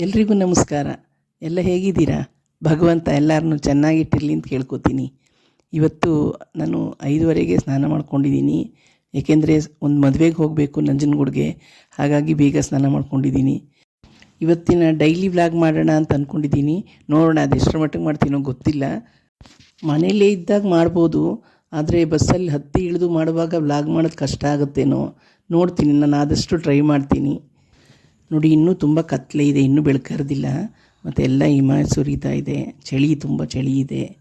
ಎಲ್ರಿಗೂ ನಮಸ್ಕಾರ. ಎಲ್ಲ ಹೇಗಿದ್ದೀರಾ? ಭಗವಂತ ಎಲ್ಲರನ್ನೂ ಚೆನ್ನಾಗಿಟ್ಟಿರಲಿ ಅಂತ ಕೇಳ್ಕೊತೀನಿ. ಇವತ್ತು ನಾನು ಐದುವರೆಗೆ ಸ್ನಾನ ಮಾಡ್ಕೊಂಡಿದ್ದೀನಿ. ಏಕೆಂದರೆ ಒಂದು ಮದುವೆಗೆ ಹೋಗಬೇಕು ನಂಜನಗೂಡ್ಗೆ. ಹಾಗಾಗಿ ಬೇಗ ಸ್ನಾನ ಮಾಡ್ಕೊಂಡಿದ್ದೀನಿ. ಇವತ್ತಿನ ಡೈಲಿ ವ್ಲಾಗ್ ಮಾಡೋಣ ಅಂತ ಅಂದ್ಕೊಂಡಿದ್ದೀನಿ ನೋಡೋಣ, ಅದು ಎಷ್ಟರ ಮಟ್ಟಿಗೆ ಮಾಡ್ತೀನೋ ಗೊತ್ತಿಲ್ಲ. ಮನೆಯಲ್ಲೇ ಇದ್ದಾಗ ಮಾಡ್ಬೋದು. ಆದರೆ ಬಸ್ಸಲ್ಲಿ ಹತ್ತಿ ಇಳಿದು ಮಾಡುವಾಗ ವ್ಲಾಗ್ ಮಾಡೋದು ಕಷ್ಟ ಆಗುತ್ತೇನೋ. ನೋಡ್ತೀನಿ, ನಾನು ಆದಷ್ಟು ಟ್ರೈ ಮಾಡ್ತೀನಿ. ನೋಡಿ ಇನ್ನೂ ತುಂಬ ಕತ್ತಲೆ ಇದೆ ಇನ್ನೂ ಬೆಳಕರ್ದಿಲ್ಲ. ಮತ್ತು ಎಲ್ಲ ಹಿಮ ಸುರಿತಾ ಇದೆ. ಚಳಿ ತುಂಬ ಚಳಿ ಇದೆ.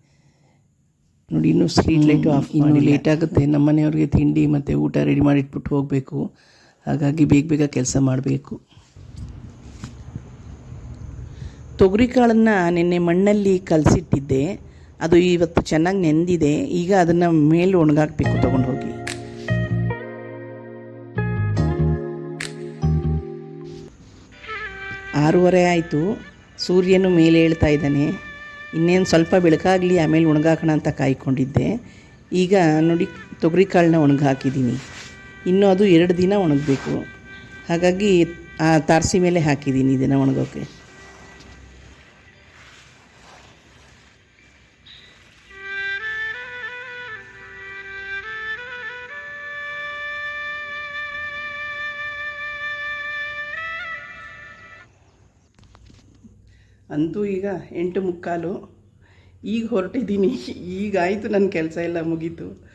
ನೋಡಿ ಇನ್ನೂ ಸ್ಟ್ರೀಟ್ ಲೈಟು ಆಫ್ ಮಾಡಿ ಲೇಟ್ ಆಗುತ್ತೆ. ನಮ್ಮ ಮನೆಯವ್ರಿಗೆ ತಿಂಡಿ ಮತ್ತು ಊಟ ರೆಡಿ ಮಾಡಿಟ್ಬಿಟ್ಟು ಹೋಗಬೇಕು. ಹಾಗಾಗಿ ಬೇಗ ಬೇಗ ಕೆಲಸ ಮಾಡಬೇಕು. ತೊಗರಿ ಕಾಳನ್ನು ನಿನ್ನೆ ಮಣ್ಣಲ್ಲಿ ಕಲಸಿಟ್ಟಿದ್ದೆ. ಅದು ಇವತ್ತು ಚೆನ್ನಾಗಿ ನೆಂದಿದೆ. ಈಗ ಅದನ್ನು ಮೇಲೆ ಒಣಗಾಕಬೇಕು ತೊಗೊಂಡು ಆರೂವರೆ ಆಯಿತು. ಸೂರ್ಯನು ಮೇಲೆ ಹೇಳ್ತಾ ಇದ್ದಾನೆ. ಇನ್ನೇನು ಸ್ವಲ್ಪ ಬೆಳಕಾಗಲಿ ಆಮೇಲೆ ಒಣಗಾಕೋಣ ಅಂತ ಕಾಯ್ಕೊಂಡಿದ್ದೆ. ಈಗ ನೋಡಿ, ತೊಗರಿ ಕಾಳನ್ನ ಒಣಗಾಕಿದ್ದೀನಿ. ಇನ್ನೂ ಅದು ಎರಡು ದಿನ ಒಣಗಬೇಕು. ಹಾಗಾಗಿ ಆ ತಾರಸಿ ಮೇಲೆ ಹಾಕಿದ್ದೀನಿ ಇದನ್ನು ಒಣಗೋಕ್ಕೆ ಅಂತೂ ಈಗ ಎಂಟು ಮುಕ್ಕಾಲು. ಈಗ ಹೊರಟಿದ್ದೀನಿ. ಈಗ ಆಯಿತು ನನ್ನ ಕೆಲಸ ಎಲ್ಲ ಮುಗೀತು.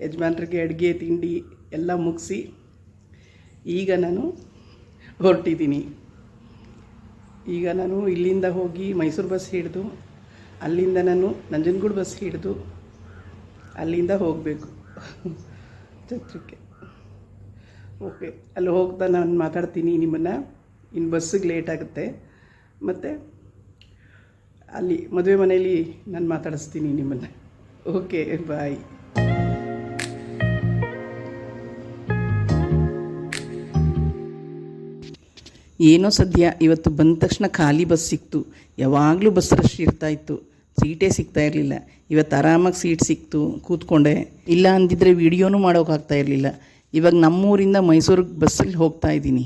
ಯಜಮಾನ್ರಿಗೆ ಅಡುಗೆ, ತಿಂಡಿ ಎಲ್ಲ ಮುಗಿಸಿ ಈಗ ನಾನು ಹೊರಟಿದ್ದೀನಿ. ಈಗ ನಾನು ಇಲ್ಲಿಂದ ಹೋಗಿ ಮೈಸೂರು ಬಸ್ ಹಿಡಿದು, ಅಲ್ಲಿಂದ ನಾನು ನಂಜನಗೂಡು ಬಸ್ ಹಿಡಿದು ಅಲ್ಲಿಂದ ಹೋಗಬೇಕು. ಛತ್ರಕ್ಕೆ. ಓಕೆ. ಅಲ್ಲಿ ಹೋಗ್ತಾ ನಾನು ಮಾತಾಡ್ತೀನಿ ನಿಮ್ಮನ್ನು. ಇನ್ನು ಬಸ್ಸಿಗೆ ಲೇಟ್ ಆಗುತ್ತೆ. ಮತ್ತು ಅಲ್ಲಿ ಮದುವೆ ಮನೆಯಲ್ಲಿ ನಾನು ಮಾತಾಡಿಸ್ತೀನಿ ನಿಮ್ಮನ್ನು. ಓಕೆ ಬಾಯ್ ಏನೋ ಸದ್ಯ ಇವತ್ತು ಬಂದ ತಕ್ಷಣ ಖಾಲಿ ಬಸ್ ಸಿಕ್ತು. ಯಾವಾಗಲೂ ಬಸ್ ರಶ್ ಇರ್ತಾ ಇತ್ತು. ಸೀಟೇ ಸಿಗ್ತಾ ಇರಲಿಲ್ಲ. ಇವತ್ತು ಆರಾಮಾಗಿ ಸೀಟ್ ಸಿಕ್ತು, ಕೂತ್ಕೊಂಡೆ. ಇಲ್ಲ ಅಂದಿದ್ರೆ ವಿಡಿಯೋನೂ ಮಾಡೋಕ್ಕಾಗ್ತಾ ಇರಲಿಲ್ಲ. ಇವಾಗ ನಮ್ಮೂರಿಂದ ಮೈಸೂರಿಗೆ ಬಸ್ಸಲ್ಲಿ ಹೋಗ್ತಾ ಇದ್ದೀನಿ.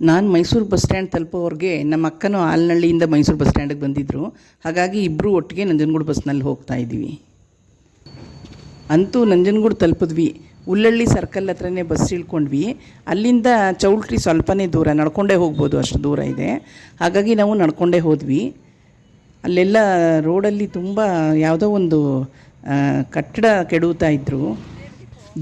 ನಾನು ಮೈಸೂರು ಬಸ್ ಸ್ಟ್ಯಾಂಡ್ ತಲುಪೋವ್ರಿಗೆ ನಮ್ಮ ಅಕ್ಕನೂ ಆಲ್ನಳ್ಳಿಯಿಂದ ಮೈಸೂರು ಬಸ್ ಸ್ಟ್ಯಾಂಡಿಗೆ ಬಂದಿದ್ದರು ಹಾಗಾಗಿ ಇಬ್ಬರು ಒಟ್ಟಿಗೆ ನಂಜನಗೂಡು ಬಸ್ನಲ್ಲಿ ಹೋಗ್ತಾ ಇದ್ದೀವಿ. ಅಂತೂ ನಂಜನಗೂಡು ತಲುಪಿದ್ವಿ. ಉಳ್ಳಳ್ಳಿ ಸರ್ಕಲ್ ಹತ್ರನೇ ಬಸ್ ಇಳ್ಕೊಂಡ್ವಿ. ಅಲ್ಲಿಂದ ಚೌಲ್ಟ್ರಿ ಸ್ವಲ್ಪನೇ ದೂರ, ನಡ್ಕೊಂಡೇ ಹೋಗ್ಬೋದು ಅಷ್ಟು ದೂರ ಇದೆ. ಹಾಗಾಗಿ ನಾವು ನಡ್ಕೊಂಡೇ ಹೋದ್ವಿ. ಅಲ್ಲೆಲ್ಲ ರೋಡಲ್ಲಿ ತುಂಬ ಯಾವುದೋ ಒಂದು ಕಟ್ಟಡ ಕೆಡುತ್ತಾ ಇದ್ದರು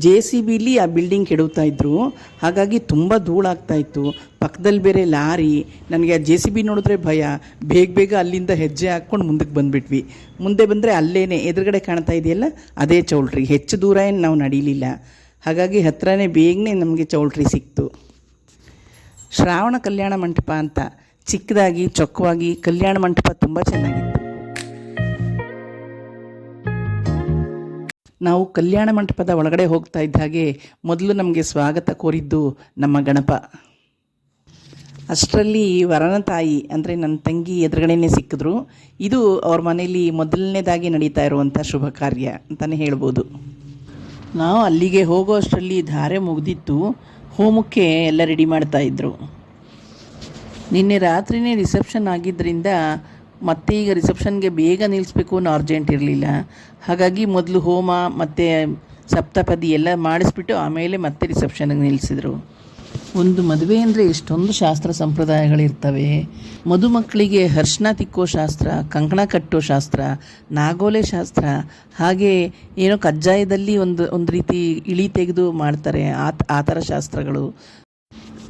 ಜೆ ಸಿ ಬಿಲಿ ಆ ಬಿಲ್ಡಿಂಗ್ ಕೆಡುತ್ತಾ ಇದ್ದರು ಹಾಗಾಗಿ ತುಂಬ ಧೂಳಾಗ್ತಾ ಇತ್ತು. ಪಕ್ಕದಲ್ಲಿ ಬೇರೆ ಲಾರಿ, ನನಗೆ ಆ ಜೆ ಸಿ ಬಿ ನೋಡಿದ್ರೆ ಭಯ. ಬೇಗ ಬೇಗ ಅಲ್ಲಿಂದ ಹೆಜ್ಜೆ ಹಾಕ್ಕೊಂಡು ಮುಂದಕ್ಕೆ ಬಂದುಬಿಟ್ವಿ. ಮುಂದೆ ಬಂದರೆ ಅಲ್ಲೇನೆ ಎದುರುಗಡೆ ಕಾಣ್ತಾ ಇದೆಯಲ್ಲ, ಅದೇ ಚೌಲ್ಟ್ರಿ. ಹೆಚ್ಚು ದೂರ ಏನು ನಾವು ನಡೀಲಿಲ್ಲ. ಹಾಗಾಗಿ ಹತ್ರನೇ ಬೇಗನೆ ನಮಗೆ ಚೌಲ್ಟ್ರಿ ಸಿಕ್ತು. ಶ್ರಾವಣ ಕಲ್ಯಾಣ ಮಂಟಪ ಅಂತ, ಚಿಕ್ಕದಾಗಿ, ಚೊಕ್ಕವಾಗಿ ಕಲ್ಯಾಣ ಮಂಟಪ ತುಂಬ ಚೆನ್ನಾಗಿತ್ತು. ನಾವು ಕಲ್ಯಾಣ ಮಂಟಪದ ಒಳಗಡೆ ಹೋಗ್ತಾ ಇದ್ದ ಹಾಗೆ ಮೊದಲು ನಮಗೆ ಸ್ವಾಗತ ಕೋರಿದ್ದು ನಮ್ಮ ಗಣಪ. ಅಷ್ಟರಲ್ಲಿ ವರನ ತಾಯಿ ಅಂದರೆ ನನ್ನ ತಂಗಿ ಎದುರುಗಡೆನೆ ಸಿಕ್ಕಿದ್ರು. ಇದು ಅವ್ರ ಮನೆಯಲ್ಲಿ ಮೊದಲನೇದಾಗಿ ನಡೀತಾ ಇರುವಂಥ ಶುಭ ಕಾರ್ಯ ಅಂತಲೇ ಹೇಳ್ಬೋದು. ನಾವು ಅಲ್ಲಿಗೆ ಹೋಗೋ ಅಷ್ಟರಲ್ಲಿ ಧಾರೆ ಮುಗಿದಿತ್ತು. ಹೋಮಕ್ಕೆ ಎಲ್ಲ ರೆಡಿ ಮಾಡ್ತಾ ಇದ್ರು. ನಿನ್ನೆ ರಾತ್ರಿನೇ ರಿಸೆಪ್ಷನ್ ಆಗಿದ್ದರಿಂದ ಮತ್ತೆ ಈಗ ರಿಸೆಪ್ಷನ್ಗೆ ಬೇಗ ನಿಲ್ಲಿಸ್ಬೇಕು ಅನ್ನೋ ಅರ್ಜೆಂಟ್ ಇರಲಿಲ್ಲ. ಹಾಗಾಗಿ ಮೊದಲು ಹೋಮ, ಮತ್ತು ಸಪ್ತಪದಿ ಎಲ್ಲ ಮಾಡಿಸ್ಬಿಟ್ಟು ಆಮೇಲೆ ಮತ್ತೆ ರಿಸೆಪ್ಷನ್ಗೆ ನಿಲ್ಲಿಸಿದರು ಒಂದು ಮದುವೆ ಅಂದರೆ ಎಷ್ಟೊಂದು ಶಾಸ್ತ್ರ ಸಂಪ್ರದಾಯಗಳಿರ್ತವೆ. ಮದುಮಕ್ಕಳಿಗೆ ಹರ್ಷಣ ತಿಕ್ಕೋ ಶಾಸ್ತ್ರ, ಕಂಕಣ ಕಟ್ಟೋ ಶಾಸ್ತ್ರ, ನಾಗೋಲೆ ಶಾಸ್ತ್ರ, ಹಾಗೆ ಏನೋ ಕಜ್ಜಾಯದಲ್ಲಿ ಒಂದು ಒಂದು ರೀತಿ ಇಳಿ ತೆಗೆದು ಮಾಡ್ತಾರೆ ಆ ಆ ಥರ ಶಾಸ್ತ್ರಗಳು.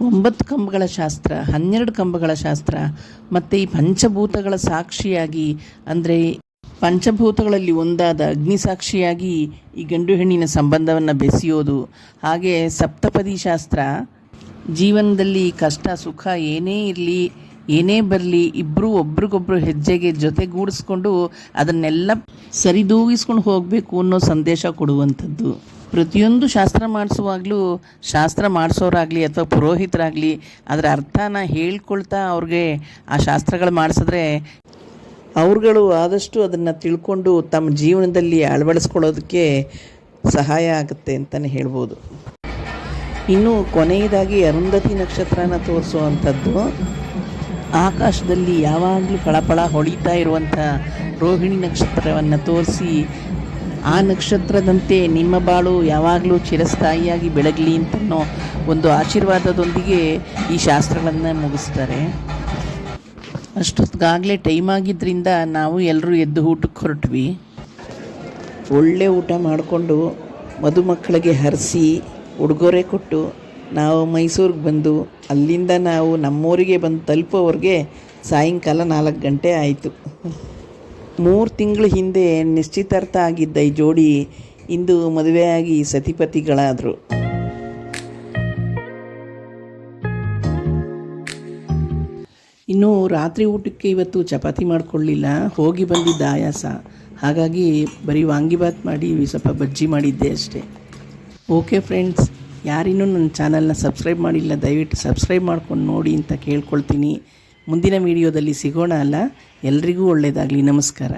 ಒಂಬತ್ತು ಕಂಬಗಳ ಶಾಸ್ತ್ರ, ಹನ್ನೆರಡು ಕಂಬಗಳ ಶಾಸ್ತ್ರ, ಮತ್ತು ಈ ಪಂಚಭೂತಗಳ ಸಾಕ್ಷಿಯಾಗಿ, ಅಂದರೆ ಪಂಚಭೂತಗಳಲ್ಲಿ ಒಂದಾದ ಅಗ್ನಿ ಸಾಕ್ಷಿಯಾಗಿ ಈ ಗಂಡು ಹೆಣ್ಣಿನ ಸಂಬಂಧವನ್ನು ಬೆಸೆಯೋದು. ಹಾಗೆ ಸಪ್ತಪದಿ ಶಾಸ್ತ್ರ, ಜೀವನದಲ್ಲಿ ಕಷ್ಟ, ಸುಖ ಏನೇ ಇರಲಿ, ಏನೇ ಬರಲಿ ಇಬ್ಬರು ಒಬ್ರಿಗೊಬ್ರು ಹೆಜ್ಜೆಗೆ ಜೊತೆಗೂಡಿಸ್ಕೊಂಡು ಅದನ್ನೆಲ್ಲ ಸರಿದೂಗಿಸ್ಕೊಂಡು ಹೋಗಬೇಕು ಅನ್ನೋ ಸಂದೇಶ ಕೊಡುವಂಥದ್ದು. ಪ್ರತಿಯೊಂದು ಶಾಸ್ತ್ರ ಮಾಡಿಸುವಾಗಲೂ, ಶಾಸ್ತ್ರ ಮಾಡಿಸೋರಾಗಲಿ ಅಥವಾ ಪುರೋಹಿತರಾಗಲಿ, ಅದರ ಅರ್ಥನ ಹೇಳ್ಕೊಳ್ತಾ ಅವ್ರಿಗೆ ಆ ಶಾಸ್ತ್ರಗಳು ಮಾಡಿಸಿದ್ರೆ ಅವ್ರುಗಳು ಆದಷ್ಟು ಅದನ್ನು ತಿಳ್ಕೊಂಡು ತಮ್ಮ ಜೀವನದಲ್ಲಿ ಅಳವಡಿಸ್ಕೊಳ್ಳೋದಕ್ಕೆ ಸಹಾಯ ಆಗುತ್ತೆ ಅಂತಲೇ ಹೇಳ್ಬೋದು. ಇನ್ನು ಕೊನೆಯದಾಗಿ ಅರುಂಧತಿ ನಕ್ಷತ್ರನ ತೋರಿಸುವಂಥದ್ದು, ಆಕಾಶದಲ್ಲಿ ಯಾವಾಗಲೂ ಫಳಫಳ ಹೊಳಿತಾ ಇರುವಂಥ ರೋಹಿಣಿ ನಕ್ಷತ್ರವನ್ನು ತೋರಿಸಿ ಆ ನಕ್ಷತ್ರದಂತೆ ನಿಮ್ಮ ಬಾಳು ಯಾವಾಗಲೂ ಚಿರಸ್ಥಾಯಿಯಾಗಿ ಬೆಳಗಲಿ ಅಂತನೋ ಒಂದು ಆಶೀರ್ವಾದದೊಂದಿಗೆ ಈ ಶಾಸ್ತ್ರಗಳನ್ನು ಮುಗಿಸ್ತಾರೆ. ಅಷ್ಟೊತ್ತಿಗಾಗಲೇ ಟೈಮ್ ಆಗಿದ್ದರಿಂದ ನಾವು ಎಲ್ಲರೂ ಎದ್ದು ಊಟಕ್ಕೆ ಹೊರಟ್ವಿ. ಒಳ್ಳೆ ಊಟ ಮಾಡಿಕೊಂಡು ಮದುಮಕ್ಕಳಿಗೆ ಹರಿಸಿ ಉಡುಗೊರೆ ಕೊಟ್ಟು ನಾವು ಮೈಸೂರಿಗೆ ಬಂದು ಅಲ್ಲಿಂದ ನಾವು ನಮ್ಮೂರಿಗೆ ಬಂದು ತಲುಪೋವ್ರಿಗೆ ಸಾಯಂಕಾಲ ನಾಲ್ಕು ಗಂಟೆ ಆಯಿತು. ಮೂರು ತಿಂಗಳ ಹಿಂದೆ ನಿಶ್ಚಿತಾರ್ಥ ಆಗಿದ್ದ ಈ ಜೋಡಿ ಇಂದು ಮದುವೆಯಾಗಿ ಸತಿಪತಿಗಳಾದರು. ಇನ್ನು ರಾತ್ರಿ ಊಟಕ್ಕೆ ಇವತ್ತು ಚಪಾತಿ ಮಾಡ್ಕೊಳ್ಳಿಲ್ಲ, ಹೋಗಿ ಬಂದಿದ್ದ ಆಯಾಸ. ಹಾಗಾಗಿ ಬರೀ ವಾಂಗಿಬಾತ್ ಮಾಡಿ ಸ್ವಲ್ಪ ಬಜ್ಜಿ ಮಾಡಿದ್ದೆ ಅಷ್ಟೇ. ಓಕೆ ಫ್ರೆಂಡ್ಸ್, ಯಾರಿನ್ನೂ ನನ್ನ ಚಾನಲ್ನ ಸಬ್ಸ್ಕ್ರೈಬ್ ಮಾಡಿಲ್ಲ, ದಯವಿಟ್ಟು ಸಬ್ಸ್ಕ್ರೈಬ್ ಮಾಡ್ಕೊಂಡು ನೋಡಿ ಅಂತ ಕೇಳ್ಕೊಳ್ತೀನಿ. ಮುಂದಿನ ವಿಡಿಯೋದಲ್ಲಿ ಸಿಗೋಣ ಅಲ್ಲ? ಎಲ್ರಿಗೂ ಒಳ್ಳೆಯದಾಗಲಿ ನಮಸ್ಕಾರ.